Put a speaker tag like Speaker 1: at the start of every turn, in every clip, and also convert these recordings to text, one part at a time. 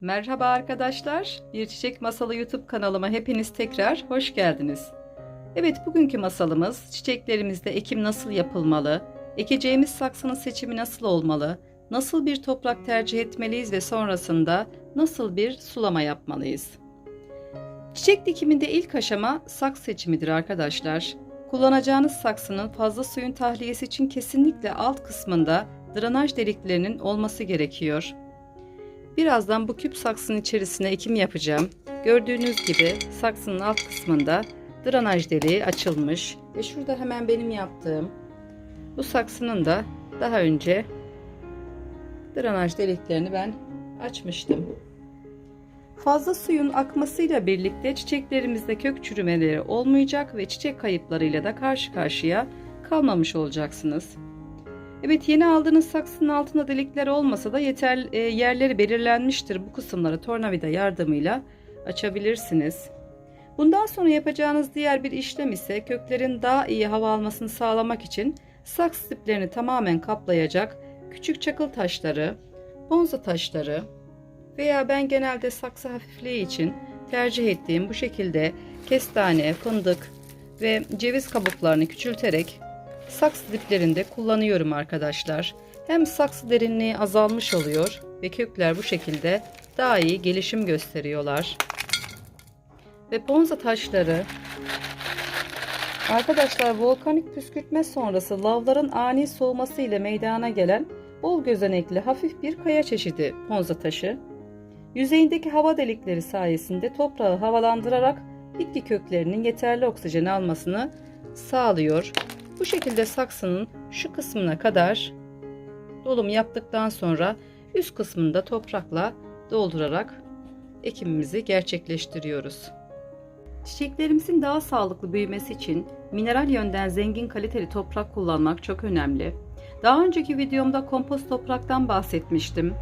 Speaker 1: Merhaba arkadaşlar. Bir Çiçek Masalı YouTube kanalıma hepiniz tekrar hoş geldiniz. Evet bugünkü masalımız çiçeklerimizde ekim nasıl yapılmalı, ekeceğimiz saksının seçimi nasıl olmalı, nasıl bir toprak tercih etmeliyiz ve sonrasında nasıl bir sulama yapmalıyız. Çiçek dikiminde ilk aşama saks seçimidir arkadaşlar. Kullanacağınız saksının fazla suyun tahliyesi için kesinlikle alt kısmında drenaj deliklerinin olması gerekiyor. Birazdan bu küp saksının içerisine ekim yapacağım. Gördüğünüz gibi saksının alt kısmında drenaj deliği açılmış. Ve şurada hemen benim yaptığım bu saksının da daha önce drenaj deliklerini ben açmıştım. Fazla suyun akmasıyla birlikte çiçeklerimizde kök çürümeleri olmayacak ve çiçek kayıplarıyla da karşı karşıya kalmamış olacaksınız. Evet yeni aldığınız saksının altında delikler olmasa da yeter e, yerleri belirlenmiştir. Bu kısımları tornavida yardımıyla açabilirsiniz. Bundan sonra yapacağınız diğer bir işlem ise köklerin daha iyi hava almasını sağlamak için saks diplerini tamamen kaplayacak küçük çakıl taşları, bonza taşları veya ben genelde saksı hafifliği için tercih ettiğim bu şekilde kestane, fındık ve ceviz kabuklarını küçülterek saksı diplerinde kullanıyorum arkadaşlar. Hem saksı derinliği azalmış oluyor ve kökler bu şekilde daha iyi gelişim gösteriyorlar. Ve bonza taşları Arkadaşlar volkanik püskürtme sonrası lavların ani soğuması ile meydana gelen bol gözenekli hafif bir kaya çeşidi ponza taşı. Yüzeyindeki hava delikleri sayesinde toprağı havalandırarak bitki köklerinin yeterli oksijen almasını sağlıyor. Bu şekilde saksının şu kısmına kadar dolum yaptıktan sonra üst kısmını da toprakla doldurarak ekimimizi gerçekleştiriyoruz. Çiçeklerimizin daha sağlıklı büyümesi için mineral yönden zengin kaliteli toprak kullanmak çok önemli. Daha önceki videomda kompost topraktan bahsetmiştim.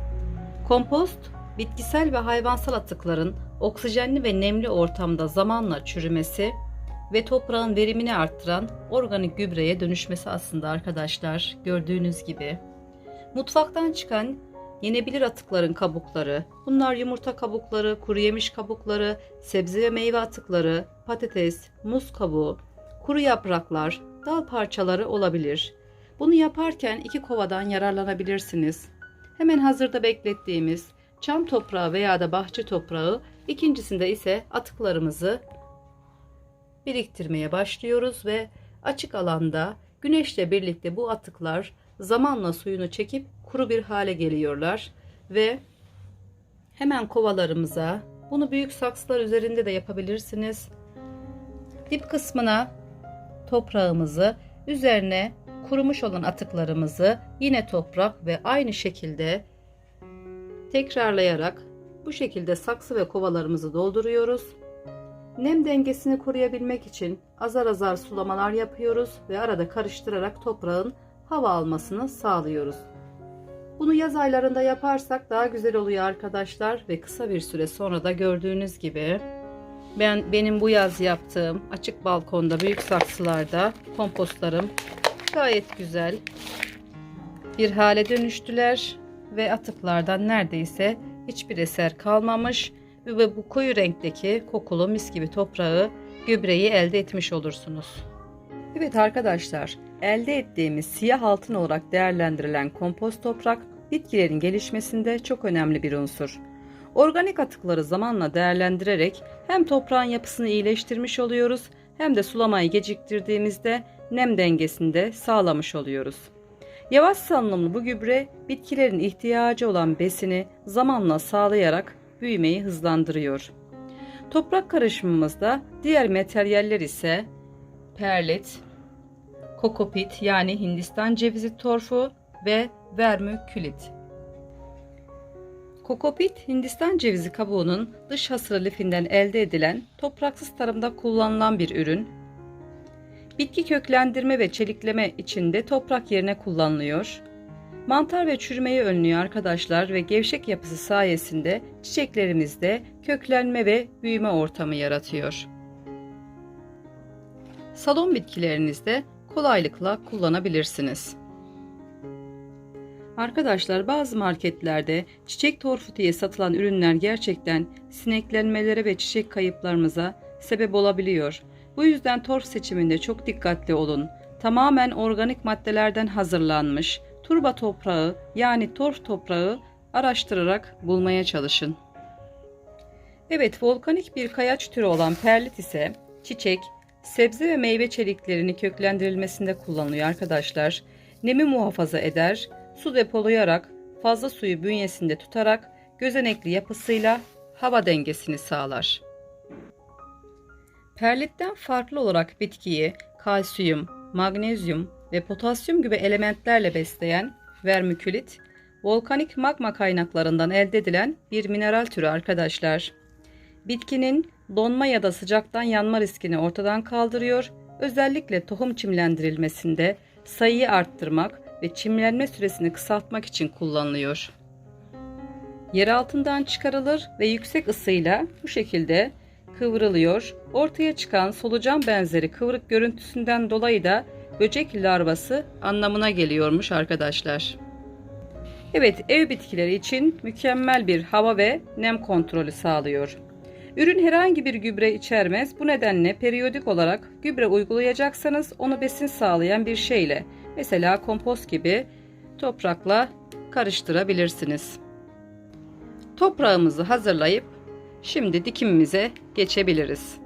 Speaker 1: Kompost, bitkisel ve hayvansal atıkların oksijenli ve nemli ortamda zamanla çürümesi ve toprağın verimini arttıran organik gübreye dönüşmesi aslında arkadaşlar gördüğünüz gibi. Mutfaktan çıkan yenebilir atıkların kabukları, bunlar yumurta kabukları, kuru yemiş kabukları, sebze ve meyve atıkları, patates, muz kabuğu, kuru yapraklar, dal parçaları olabilir. Bunu yaparken iki kovadan yararlanabilirsiniz. Hemen hazırda beklettiğimiz çam toprağı veya da bahçe toprağı, ikincisinde ise atıklarımızı biriktirmeye başlıyoruz ve açık alanda güneşle birlikte bu atıklar zamanla suyunu çekip kuru bir hale geliyorlar ve hemen kovalarımıza bunu büyük saksılar üzerinde de yapabilirsiniz. Dip kısmına toprağımızı üzerine kurumuş olan atıklarımızı yine toprak ve aynı şekilde tekrarlayarak bu şekilde saksı ve kovalarımızı dolduruyoruz. Nem dengesini koruyabilmek için azar azar sulamalar yapıyoruz ve arada karıştırarak toprağın hava almasını sağlıyoruz. Bunu yaz aylarında yaparsak daha güzel oluyor arkadaşlar ve kısa bir süre sonra da gördüğünüz gibi ben benim bu yaz yaptığım açık balkonda büyük saksılarda kompostlarım gayet güzel bir hale dönüştüler ve atıklardan neredeyse hiçbir eser kalmamış ve bu koyu renkteki kokulu mis gibi toprağı, gübreyi elde etmiş olursunuz. Evet arkadaşlar, elde ettiğimiz siyah altın olarak değerlendirilen kompost toprak bitkilerin gelişmesinde çok önemli bir unsur. Organik atıkları zamanla değerlendirerek hem toprağın yapısını iyileştirmiş oluyoruz hem de sulamayı geciktirdiğimizde nem dengesini de sağlamış oluyoruz. Yavaş salınımlı bu gübre bitkilerin ihtiyacı olan besini zamanla sağlayarak büyümeyi hızlandırıyor. Toprak karışımımızda diğer materyaller ise perlit, kokopit yani Hindistan cevizi torfu ve vermikülit. Kokopit, Hindistan cevizi kabuğunun dış hasırı lifinden elde edilen topraksız tarımda kullanılan bir ürün. Bitki köklendirme ve çelikleme için de toprak yerine kullanılıyor. Mantar ve çürümeyi önlüyor arkadaşlar ve gevşek yapısı sayesinde çiçeklerimizde köklenme ve büyüme ortamı yaratıyor. Salon bitkilerinizde kolaylıkla kullanabilirsiniz. Arkadaşlar bazı marketlerde çiçek torfu diye satılan ürünler gerçekten sineklenmelere ve çiçek kayıplarımıza sebep olabiliyor. Bu yüzden torf seçiminde çok dikkatli olun. Tamamen organik maddelerden hazırlanmış turba toprağı yani torf toprağı araştırarak bulmaya çalışın. Evet, volkanik bir kayaç türü olan perlit ise çiçek, sebze ve meyve çeliklerini köklendirilmesinde kullanılıyor arkadaşlar. Nemi muhafaza eder, su depolayarak, fazla suyu bünyesinde tutarak gözenekli yapısıyla hava dengesini sağlar. Perlitten farklı olarak bitkiyi kalsiyum, magnezyum ve potasyum gibi elementlerle besleyen vermikülit, volkanik magma kaynaklarından elde edilen bir mineral türü arkadaşlar. Bitkinin donma ya da sıcaktan yanma riskini ortadan kaldırıyor, özellikle tohum çimlendirilmesinde sayıyı arttırmak ve çimlenme süresini kısaltmak için kullanılıyor. Yer altından çıkarılır ve yüksek ısıyla bu şekilde kıvrılıyor. Ortaya çıkan solucan benzeri kıvrık görüntüsünden dolayı da böcek larvası anlamına geliyormuş arkadaşlar. Evet, ev bitkileri için mükemmel bir hava ve nem kontrolü sağlıyor. Ürün herhangi bir gübre içermez. Bu nedenle periyodik olarak gübre uygulayacaksanız onu besin sağlayan bir şeyle, mesela kompost gibi toprakla karıştırabilirsiniz. Toprağımızı hazırlayıp şimdi dikimimize geçebiliriz.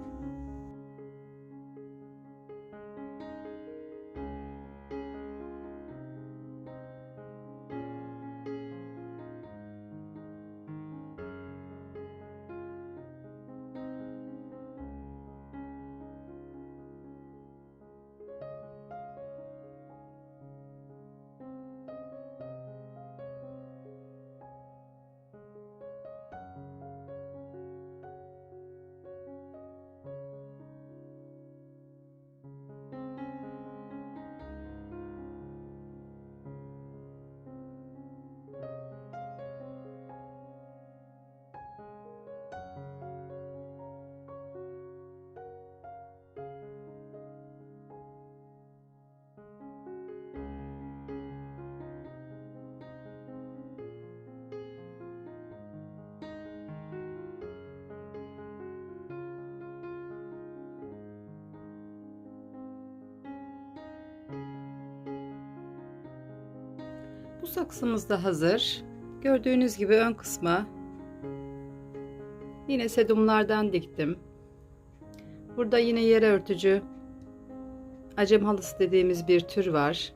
Speaker 1: Saksımız da hazır. Gördüğünüz gibi ön kısma yine sedumlardan diktim. Burada yine yer örtücü acem halısı dediğimiz bir tür var.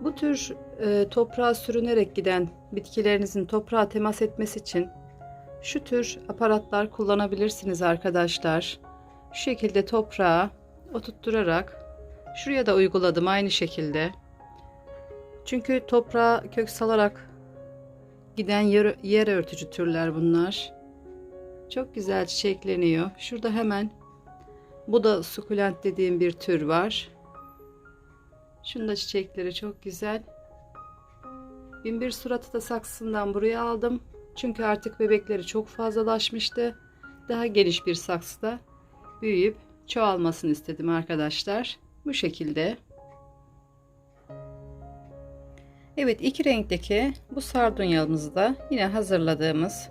Speaker 1: Bu tür e, toprağa sürünerek giden bitkilerinizin toprağa temas etmesi için şu tür aparatlar kullanabilirsiniz arkadaşlar. Şu şekilde toprağa oturtturarak şuraya da uyguladım aynı şekilde. Çünkü toprağa kök salarak giden yer, yer örtücü türler bunlar. Çok güzel çiçekleniyor. Şurada hemen bu da sukulent dediğim bir tür var. Şunda çiçekleri çok güzel. Binbir suratı da saksısından buraya aldım. Çünkü artık bebekleri çok fazlalaşmıştı. Daha geniş bir saksıda büyüyüp çoğalmasını istedim arkadaşlar. Bu şekilde. Evet iki renkteki bu sardunyamızı da yine hazırladığımız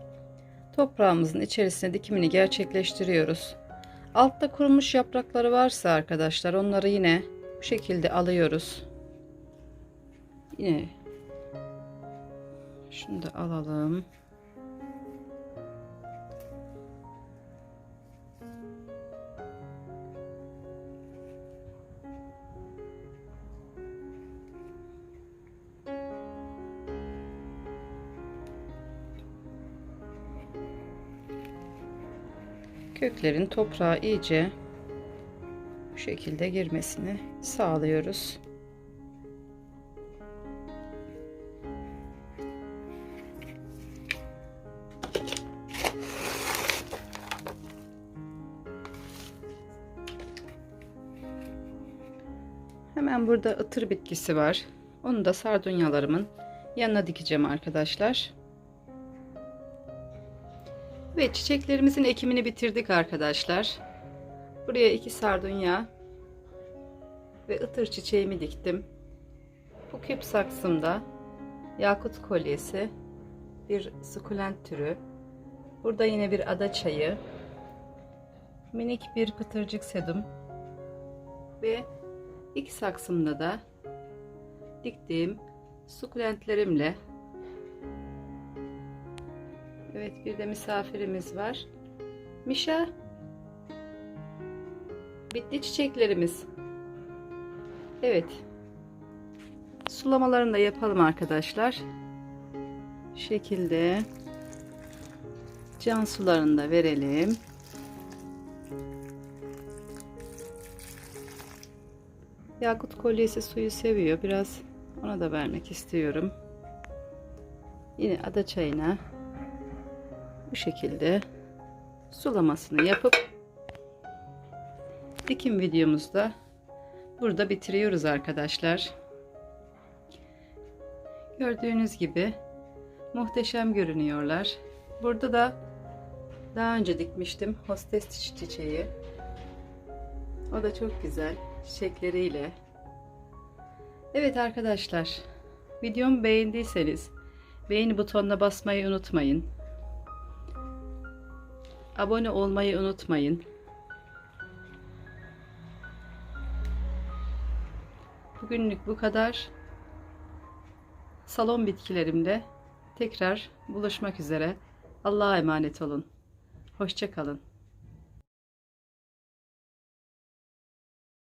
Speaker 1: toprağımızın içerisine dikimini gerçekleştiriyoruz. Altta kurumuş yaprakları varsa arkadaşlar onları yine bu şekilde alıyoruz. Yine şunu da alalım. Köklerin toprağa iyice bu şekilde girmesini sağlıyoruz. Hemen burada ıtır bitkisi var. Onu da sardunyalarımın yanına dikeceğim arkadaşlar. Ve çiçeklerimizin ekimini bitirdik arkadaşlar. Buraya iki sardunya ve ıtır çiçeğimi diktim. Bu küp saksımda yakut kolyesi, bir sukulent türü. Burada yine bir ada çayı, minik bir pıtırcık sedum ve iki saksımda da diktiğim sukulentlerimle Evet bir de misafirimiz var. Mişa bitti çiçeklerimiz. Evet. Sulamalarını da yapalım arkadaşlar. Şu şekilde can sularını da verelim. Yakut kolyesi suyu seviyor. Biraz ona da vermek istiyorum. Yine ada çayına bu şekilde sulamasını yapıp dikim videomuzda burada bitiriyoruz arkadaşlar. Gördüğünüz gibi muhteşem görünüyorlar. Burada da daha önce dikmiştim hostes çiçeği. O da çok güzel çiçekleriyle. Evet arkadaşlar, videomu beğendiyseniz beğeni butonuna basmayı unutmayın. Abone olmayı unutmayın. Bugünlük bu kadar. Salon bitkilerimle tekrar buluşmak üzere. Allah'a emanet olun. Hoşçakalın.